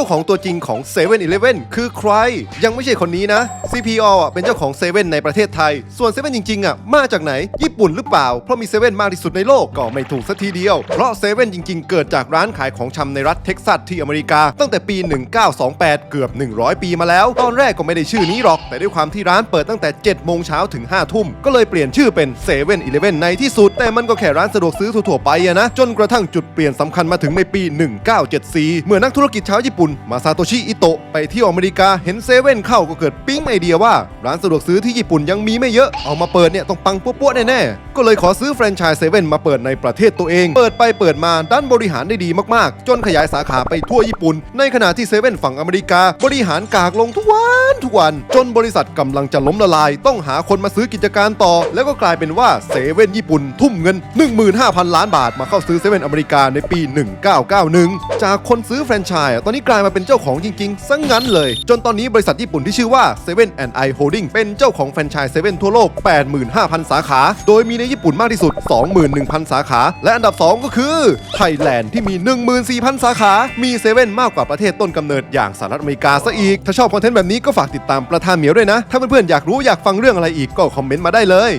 จ้าของตัวจริงของ7 e เ e ่ e อคือใคร ยังไม่ใช่คนนี้นะ CPO อะเป็นเจ้าของ7 e เ e ่ e ในประเทศไทย ส่วน7 e เ e ่ e จริงๆอะมาจากไหน ญี่ปุ่นหรือเปล่า เพราะมี7 e เ e ่ e มากที่สุดในโลกก็ไม่ถูกสัทีเดียว เพราะ7 e เ e ่ e จริง ๆ เกิดจากร้านขายของชำในรัฐเท็กซัสที่อเมริกา ตั้งแต่ปี 1928 เกือบ 100 ปีมาแล้ว ตอนแรกก็ไม่ได้ชื่อนี้หรอก แต่ด้วยความที่ร้านเปิดตั้งแต่7โมงเช้าถึง5ทุ่มก็เลยเปลี่ยนชื่อเป็น7 e เ e ่ e อในที่สุด แต่มันก็แค่ร้านสะดวกซื้อทั่วๆไปอะนะจนกระทั่งจุดเปลี่ยนสำคัญมาถึงในปี 1974 เมื่อนักธุรกิจชาวญี่ปุ่นมาซาโตชิ อิโตะ ไปเที่ยวอเมริกา เห็นเซเว่นเข้าก็เกิดปิ๊งไอเดียว่า ร้านสะดวกซื้อที่ญี่ปุ่นยังมีไม่เยอะ เอามาเปิดเนี่ยต้องปังปั๊วๆแน่ๆ ก็เลยขอซื้อแฟรนไชส์เซเว่นมาเปิดในประเทศตัวเอง เปิดไปเปิดมาด้านบริหารได้ดีมากๆ จนขยายสาขาไปทั่วญี่ปุ่น ในขณะที่เซเว่นฝั่งอเมริกา บริหารกากลงทุกวันทุกวัน จนบริษัทกำลังจะล้มละลาย ต้องหาคนมาซื้อกิจการต่อ แล้วก็กลายเป็นว่าเซเว่นญี่ปุ่นทุ่มเงิน 15,000 ล้านบาทมาเข้าซื้อเซเว่นอเมริกาในปี 1991 จากคนซื้อแฟรนไชส์ตอนนี้กลายมาเป็นเจ้าของจริงๆซะงงั้นเลย จนตอนนี้บริษัทญี่ปุ่นที่ชื่อว่า7 I Holding เป็นเจ้าของแฟรนไชส์เซเว่นทั่วโลก 85,000 สาขา โดยมีในญี่ปุ่นมากที่สุด 21,000 สาขา และอันดับ 2 ก็คือไทยแลนด์ที่มี 14,000 สาขา มีเซเว่นมากกว่าประเทศต้นกำเนิดอย่างสหรัฐอเมริกาซะอีก ถ้าชอบคอนเทนต์แบบนี้ก็ฝากติดตามประธานเหมียวด้วยนะ ถ้าเพื่อนๆอยากรู้อยากฟังเรื่องอะไรอีกก็คอมเมนต์มาได้เลย